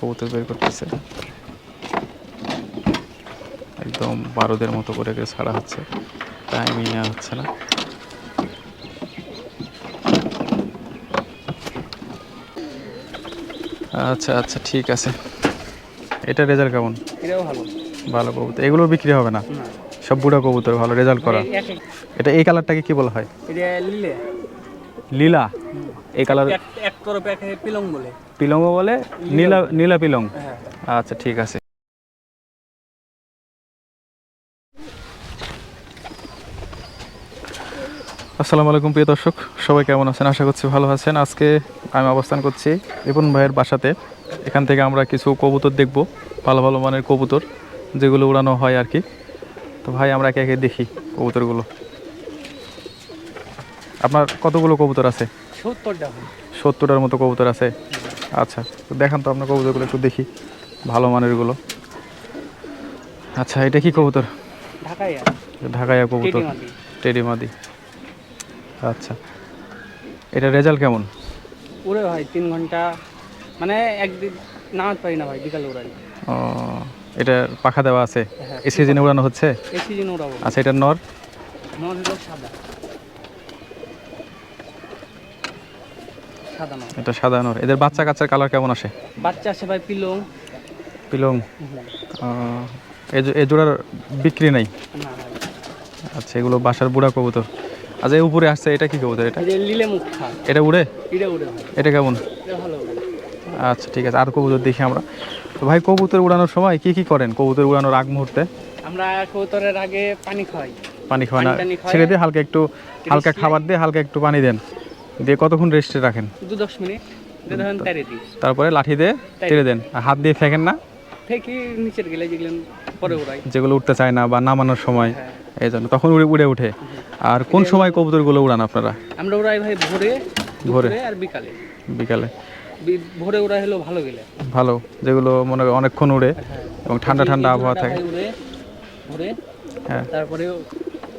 কবুতর বের করতেছে। একদম বারোদের মতো করে করে ছাড়া হচ্ছে। টাইমই নেওয়া হচ্ছে না। আচ্ছা আচ্ছা ঠিক আছে। এটা রেজাল্ট কেমন? এটাও ভালো। ভালো কবুতর। এগুলো বিক্রি হবে না? না। সব বুড়া কবুতর ভালো রেজাল্ট করা। এটা এই কালারটাকে কি বলা হয়? এটা লিলে। লীলা? এই কালার এক এক তরফে এক পিলং বলে। পিলংও বলে? নীলা। নীলা পিলং? হ্যাঁ। আচ্ছা ঠিক আছে। আসসালামু আলাইকুম প্রিয় দর্শক। সবাই কেমন আছেন? আশা করছি ভালো আছেন। আজকে আমি অবস্থান করছি রিপন ভাইয়ের বাসাতে। এখান থেকে আমরা কিছু কবুতর দেখব ভালো ভালো মানের কবুতর যেগুলো উড়ানো হয় আর কি। তো ভাই আমরা একে একে দেখি কবুতরগুলো। আপনার কতগুলো কবুতর আছে? সত্তরটা সত্তরটার মতো কবুতর আছে? আচ্ছা তো দেখান তো আপনার কবুতরগুলো একটু দেখি ভালো মানেরগুলো আচ্ছা এটা কি কবুতর? ঢাকায় ঢাকাইয়া কবুতর। টেডিমাদি। টেডি মাদি আচ্ছা এটা রেজাল্ট কেমন? উড়ে ভাই তিন ঘণ্টা মানে একদিন নামাজ পারি না ভাই বিকালে উড়াই। ও এটা পাখা দেওয়া আছে? হ্যাঁ এই সিজনে উড়ানো হচ্ছে? সিজন উড়াবো। আচ্ছা এটা নর হলো সাদা। সাদা এটা সাদা নর। এদের বাচ্চা কাচ্চার কালার কেমন আসে? বাচ্চা আছে ভাই পিলং। পিলং? এই জোড়ার বিক্রি নাই? আচ্ছা এগুলো বাসার বুড়া কবুতর। আচ্ছা এই উপরে আসছে এটা কি কবুতর এটা? এটা উড়ে? এটা উড়ে ভাই। এটা কেমন? আচ্ছা ঠিক আছে আর কবুতর দেখি আমরা। তো ভাই কবুতর উড়ানোর সময় কি কি করেন? কবুতর উড়ানোর আগ মুহূর্তে? আমরা কবুতরের আগে পানি খাওয়াই। পানি খাওয়ান। ছেড়ে দিয়ে হালকা একটু হালকা খাবার দিয়ে হালকা একটু পানি দেন। দিয়ে কতক্ষণ রেস্টে রাখেন? দু দশ মিনিট। তারপরে লাঠি দিয়ে ছেড়ে দেন। আর হাত দিয়ে ফেকেন না? থেকে নিচের গেলে যেগুলো পরে উড়াই। যেগুলো উঠতে চায় না বা নামানোর সময় হ্যাঁ। এই জন্য তখন উড়ে উড়ে উঠে। আর কোন সময় কবুতরগুলো উড়ান আপনারা? আমরা উড়াই ভাই ভোরে ভোরে। আর বিকালে। বিকালে। ভোরে উড়াই হলো ভালো গেলে। ভালো। যেগুলো মনে হয় অনেকক্ষণ উড়ে হ্যাঁ। এবং ঠান্ডা ঠান্ডা আবহাওয়া থাকে। উড়ে ভোরে হ্যাঁ। তারপরে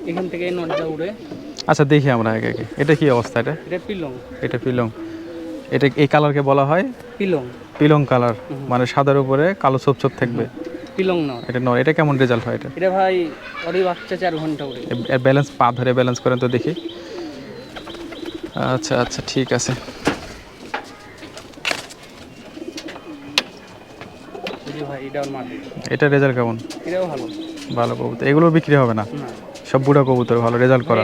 এখান থেকে নটটা উড়ে। আচ্ছা দেখি আমরা আগে আগে এটা কি অবস্থা এটা? এটা পিলং। এটা পিলং। এটা এই কালারকে বলা হয়? পিলং। পিলং কালার। মানে সাদার উপরে কালো ছোপ ছোপ থাকবে পিলং নট এটা নয়। এটা কেমন রেজাল্ট হয় এটা? এটা ভাই ওরই বাচ্চা চার ঘণ্টা উড়ে এর ব্যালেন্স পা ধরে ব্যালেন্স করেন তো দেখি। আচ্ছা আচ্ছা ঠিক আছে। এটা রেজাল্ট কেমন? এটাও ভালো। ভালো কবুতর এগুলো বিক্রি হবে না? না। সব বুড়া কবুতর ভালো রেজাল্ট করা।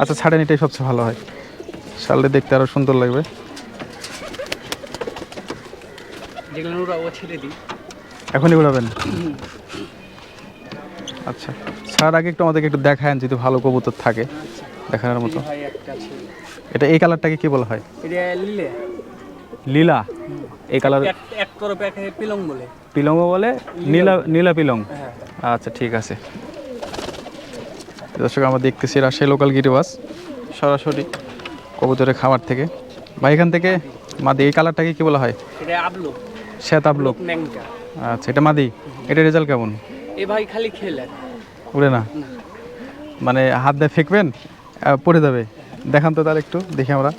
আচ্ছা ছাড়েন এটাই সবচেয়ে ভালো হয়। সালে দেখতে আরও সুন্দর লাগবে। এখনই উড়াবেন আচ্ছা ছাড়ার আগে একটু আমাদেরকে একটু দেখায়েন যদি ভালো কবুতর থাকে দেখানোর মতো। এটা এই কালারটাকে কি বলা হয়? লীলা। এই কালার পিলং বলে। পিলংও বলে নীলা নীলা পিলং। হ্যাঁ। আচ্ছা ঠিক আছে। দর্শক আমরা দেখতেছি রাশে লোকাল গিরিবাস সরাসরি কবুতরের খামার থেকে। বা এখান থেকে মাদি এই কালারটাকে কি বলা হয়? শ্বেত আবলুক আচ্ছা এটা মাদি এটা রেজাল্ট কেমন? এ ভাই খালি খেলে। উড়ে না? মানে হাত দিয়ে ফেঁকবেন পড়ে যাবে। দেখান তো তাহলে একটু দেখি আমরা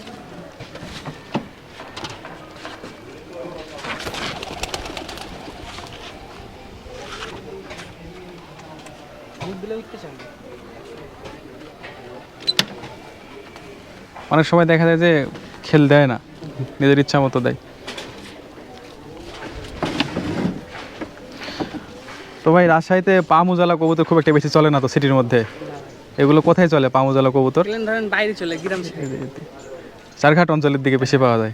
দুধ দিলে উঠতে চান অনেক সময় দেখা যায় যে খেল দেয় না নিজের ইচ্ছা মতো দেয়। তো ভাই রাজশাহীতে পামুজালা কবুতর খুব একটা বেশি চলে না তো সিটির মধ্যে? এগুলো কোথায় চলে কবুতর? ধরেন বাইরে চলে গ্রাম চারঘাট অঞ্চলের দিকে বেশি পাওয়া যায়।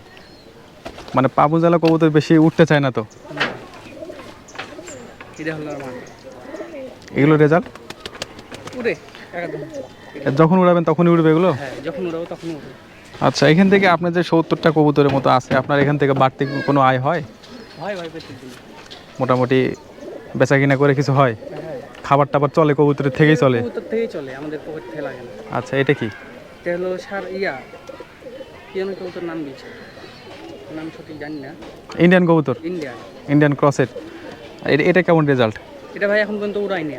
মানে পামুজালা কবুতর বেশি উঠতে চায় না তো। এগুলো রেজাল্ট? যখন উড়াবেন তখনই উড়বে এগুলো? হ্যাঁ যখন উড়াবো তখন উড়বে। আচ্ছা এখান থেকে আপনার যে সত্তরটা কবুতরের মতো আছে আপনার এখান থেকে বাড়তি কোনো আয় হয়? হয় মোটামুটি বেচা কিনা করে কিছু হয়? হ্যাঁ। খাবার টাবার চলে কবুতরের থেকেই চলে? কবুতর থেকেই চলে আমাদের পকেট থেকে লাগে না। আচ্ছা এটা কি? এটা হলো সার ইয়া। কি কবুতর নাম দিয়েছে। নাম সঠিক জানি না। ইন্ডিয়ান কবুতর? ইন্ডিয়া ইন্ডিয়ান ক্রসের এটা কেমন রেজাল্ট? এটা ভাই এখন পর্যন্ত উড়াইনি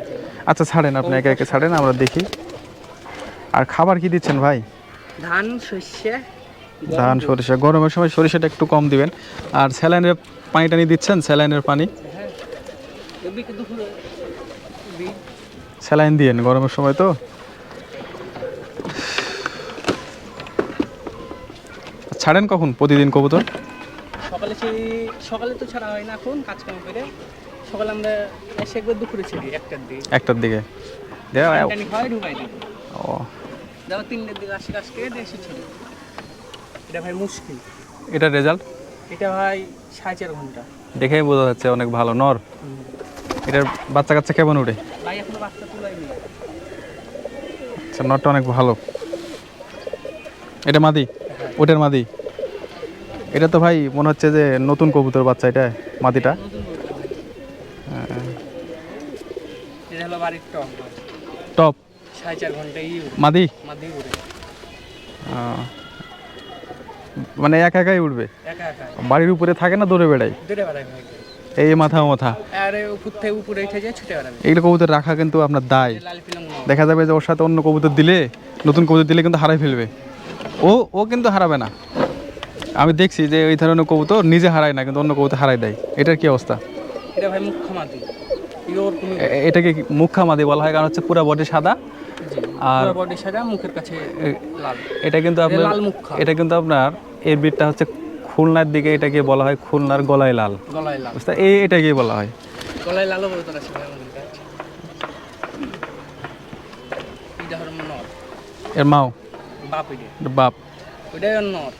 আচ্ছা ছাড়েন আপনি একে একে ছাড়েন আমরা দেখি। আর খাবার কি দিচ্ছেন ভাই? ধান শস্য ধান সরিষা। গরমের সময় সরিষাটা একটু কম দিবেন। আর স্যালাইনের পানি টানি দিচ্ছেন? স্যালাইনের পানি? স্যালাইন দিয়েন গরমের সময় তো। ছাড়েন কখন প্রতিদিন কবুতর? সকালে সকালে তো ছাড়া হয় না এখন কাজ কাম করে। সকালে আমরা এসে একবার দুপুরে ছেড়ি একটার দিকে। একটার দিকে। ও। যেমন তিনটের দিকে আসি কাজ করে দিয়ে এসে এটা ভাই মুশকিল। এটা রেজাল্ট? এটা ভাই সাড়ে চার ঘণ্টা। দেখেই বোঝা যাচ্ছে অনেক ভালো নর। এটার বাচ্চা কাচ্চা কেমন উঠে? ভাই এখনও বাচ্চা তোলাইনি আচ্ছা নরটা অনেক ভালো। এটা মাদি? ওটার মাদি? এটা তো ভাই মনে হচ্ছে যে নতুন কবুতর বাচ্চা এটা মাদিটা। বাড়ির টক টপ? সাড়ে চার ঘণ্টা মাদি? মানে একা একাই উঠবে একা একা। বাড়ির উপরে থাকে না দৌড়ে বেড়ায়? এই মাথা মাথা। আরে উপর থেকে উপরে উঠে যায় ছুটে বেড়াবে এগুলো কবুতর রাখা কিন্তু আপনার দায়। দেখা যাবে যে ওর সাথে অন্য কবুতর দিলে নতুন কবুতর দিলে কিন্তু হারাই ফেলবে। ও ও কিন্তু হারাবে না। আমি দেখছি যে এই ধরনের কবুতর নিজে হারায় না কিন্তু অন্য কবুতর হারাই দেয়। এটার কি অবস্থা? এটা ভাই মুখ্য মাদি এটাকে কি মুখা মাদি বলা হয়? কারণ হচ্ছে পুরো বডি সাদা আর বডি সাজা মুখের কাছে লাল। এটা কিন্তু আপনার লাল মুখা এটা কিন্তু আপনার এর বিটটা হচ্ছে খুলনার দিকে এটাকে বলা হয় খুলনার গলায় লাল। গলায় লাল। বুঝতে এই এটাকে বলা হয়। গলায় লালও বলতে আছে এর মাও? বাপ বাপ। ওইটাই নর।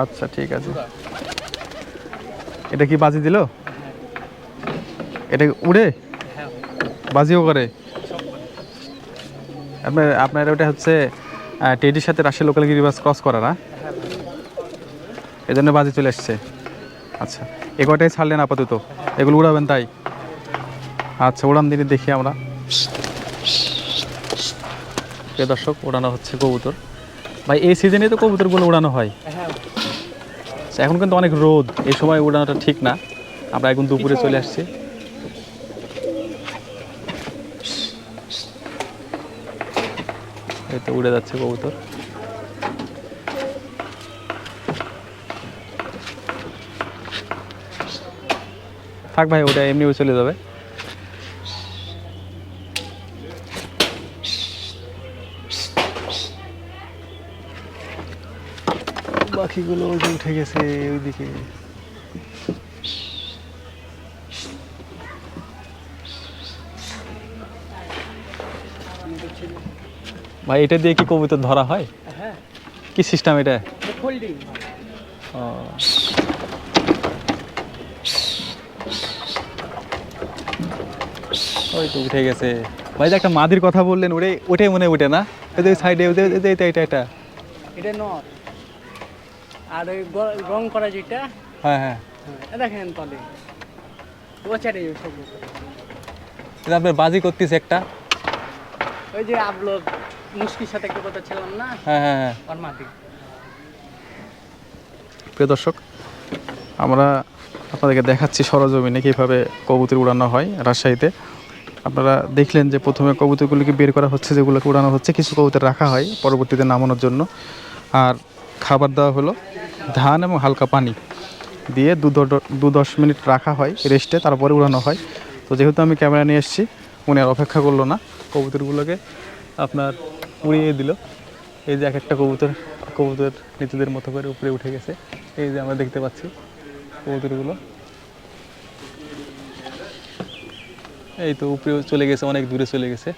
আচ্ছা ঠিক আছে। এটা কি বাজি দিল? এটা উড়ে? হ্যাঁ। বাজিও করে। আপনার আপনার ওটা হচ্ছে টেডির সাথে রাশিয়া লোকাল গিরিবাস ক্রস করা না। এই জন্য বাজি চলে আসছে আচ্ছা এ কটাই ছাড়লেন আপাতত? এগুলো উড়াবেন তাই? আচ্ছা উড়ান দিনে দেখি আমরা। দর্শক উড়ানো হচ্ছে কবুতর। ভাই এই সিজনে তো কবুতরগুলো উড়ানো হয় হ্যাঁ। আচ্ছা, এখন কিন্তু অনেক রোদ। এই সময় উড়ানোটা ঠিক না। আমরা এখন দুপুরে চলে আসছি। এই তো উড়ে যাচ্ছে কবুতর। থাক ভাই, ওটা এমনিও চলে যাবে। বাকিগুলো উঠে গেছে ওইদিকে। ভাই এটা দিয়ে কি কবুতর ধরা হয়? হ্যাঁ। কি সিস্টেম এটা? ফোল্ডিং ও। ওই তো উঠে গেছে। ভাই যে একটা মাদির কথা বললেন ওটাই ওটাই মনে উঠে না? ওই যে সাইডে এটা এটা এটা। এটা নর। আর ওই রং করা যেটা হ্যাঁ হ্যাঁ। হ্যাঁ, এ দেখেন তলে। ও এটা আপনার বাজি করতেছে একটা। ওই যে আপলোক মুশকির সাথে একটা কথা ছিলাম না? হ্যাঁ হ্যাঁ হ্যাঁ। ওর প্রিয় দর্শক আমরা আপনাদেরকে দেখাচ্ছি সরজমিনে কীভাবে কবুতর উড়ানো হয় রাজশাহীতে। আপনারা দেখলেন যে প্রথমে কবুতরগুলিকে বের করা হচ্ছে যেগুলোকে উড়ানো হচ্ছে কিছু কবুতর রাখা হয় পরবর্তীতে নামানোর জন্য। আর খাবার দেওয়া হলো ধান এবং হালকা পানি দিয়ে দু দ- দু দশ মিনিট রাখা হয় রেস্টে তারপরে উড়ানো হয়। তো যেহেতু আমি ক্যামেরা নিয়ে এসেছি উনি আর অপেক্ষা করল না। কবুতরগুলোকে আপনার উড়িয়ে দিল। এই যে এক একটা কবুতর কবুতর নিজেদের মতো করে উপরে উঠে গেছে। এই যে আমরা দেখতে পাচ্ছি কবুতরগুলো। এই তো উপরে চলে গেছে, অনেক দূরে চলে গেছে।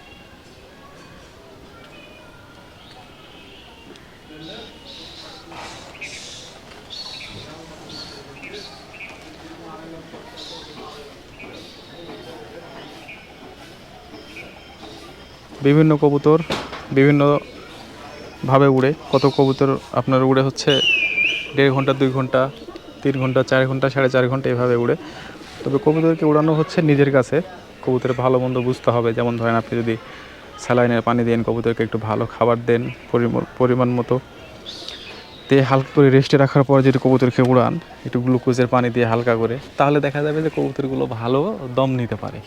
বিভিন্ন কবুতর বিভিন্ন ভাবে উড়ে। কত কবুতর আপনার উড়ে হচ্ছে দেড় ঘণ্টা, দুই ঘণ্টা, তিন ঘণ্টা, চার ঘণ্টা, সাড়ে চার ঘণ্টা এভাবে উড়ে। তবে কবুতরকে উড়ানো হচ্ছে নিজের কাছে। কবুতরের ভালো মন্দ বুঝতে হবে। যেমন ধরেন আপনি যদি স্যালাইনের পানি দেন, কবুতরকে একটু ভালো খাবার দেন, পরিম- পরিমাণ মতো। দিয়ে হালকা করে রেস্টে রাখার পর যদি কবুতরকে উড়ান, একটু গ্লুকোজের পানি দিয়ে হালকা করে, তাহলে দেখা যাবে যে কবুতরগুলো ভালো দম নিতে পারে।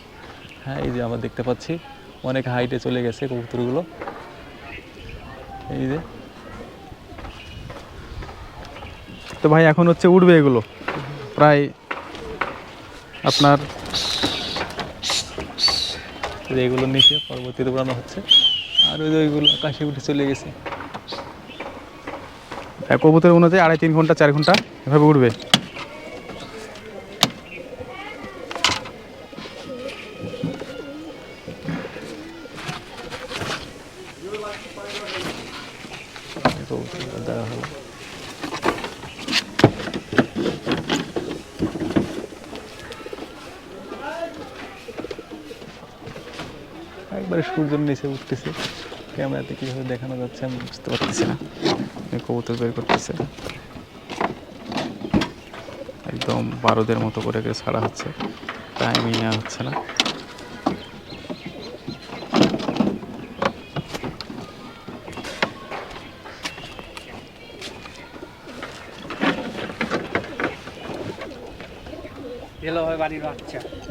হ্যাঁ এই যে আমরা দেখতে পাচ্ছি, অনেক হাইটে চলে গেছে কবুতরগুলো। এই যে। তো ভাই, এখন হচ্ছে উঠবে এগুলো। প্রায় আপনার এগুলো নিচে পরবর্তীতে উড়ানো হচ্ছে। আর ওই ওইগুলো আকাশে উঠে চলে গেছে। কবুতর অনুযায়ী আড়াই তিন ঘণ্টা, চার ঘণ্টা এভাবে উঠবে সূর্যের নিচে উঠতেছে। ক্যামেরাতে কীভাবে দেখানো যাচ্ছে আমি বুঝতে পারতেছি না। কবুতর বের করতেছে। একদম বারোদের মতো করে করে ছাড়া হচ্ছে। টাইমই নেওয়া হচ্ছে না।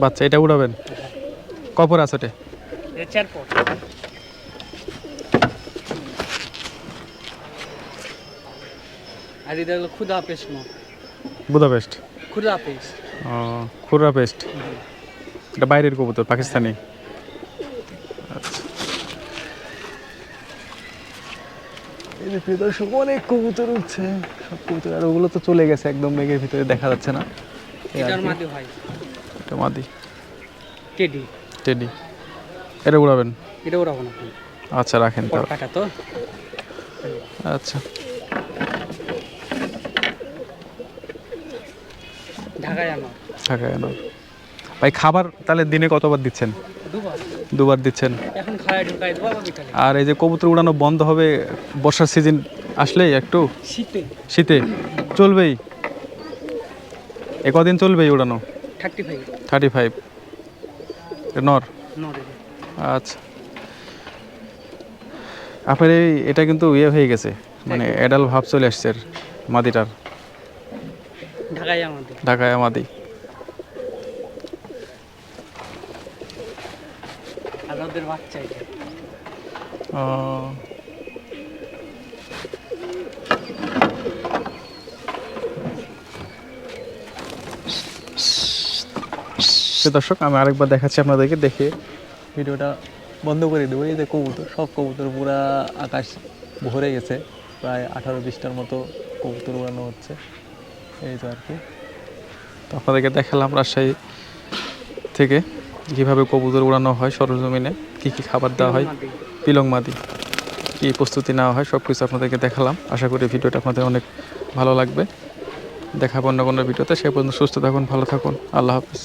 বাচ্চা। এটা উড়াবেন? কপর আছে এ আর এটা হলো খুদা পেশ মো বুদাপেস্ট খুদা পেশ ও খুররা পেস্ট। এটা বাইরের কবুতর পাকিস্তানি। আচ্ছা। এই দর্শক অনেক কবুতর উঠছে। সব কবুতর আর ওগুলো তো চলে গেছে একদম মেঘের ভিতরে দেখা যাচ্ছে না। এটার মাদি ভাই। এটা মাদি। টেডি। টেডি। এটা উড়াবেন? এটা ওরাবো না আচ্ছা রাখেন তো কাটা তো। আচ্ছা। ঢাকায় আনো। ঢাকায় আনো। ভাই খাবার তাহলে দিনে কতবার দিচ্ছেন? দুবার। দিচ্ছেন? আর এই যে কবুতর উড়ানো বন্ধ হবে বর্ষার সিজন আসলেই একটু? শীতে। শীতে? চলবেই। এ কদিন চলবেই উড়ানো? থার্টি ফাইভ থার্টি ফাইভ নরে আচ্ছা। আপনার এই এটা কিন্তু ইয়ে হয়ে গেছে মানে অ্যাডাল ভাব চলে আসছে মাদিটার। ঢাকায় আমাদের। মাদি ও। দর্শক আমি আরেকবার দেখাচ্ছি আপনাদেরকে দেখে ভিডিওটা বন্ধ করে দেবো। এই যে কবুতর, সব কবুতর পুরা আকাশ ভরে গেছে। প্রায় আঠারো বিশটার মতো কবুতর উড়ানো হচ্ছে। এই তো আর কি। তো আপনাদেরকে দেখালাম রাজশাহী থেকে কীভাবে কবুতর উড়ানো হয় সরজমিনে কী কী খাবার দেওয়া হয়। পিলং মাদি, কী প্রস্তুতি নেওয়া হয় সব কিছু আপনাদেরকে দেখালাম। আশা করি ভিডিওটা আপনাদের অনেক ভালো লাগবে। দেখাবো অন্য কোনো ভিডিওতে। সে পর্যন্ত সুস্থ থাকুন, ভালো থাকুন। আল্লাহ হাফিজ।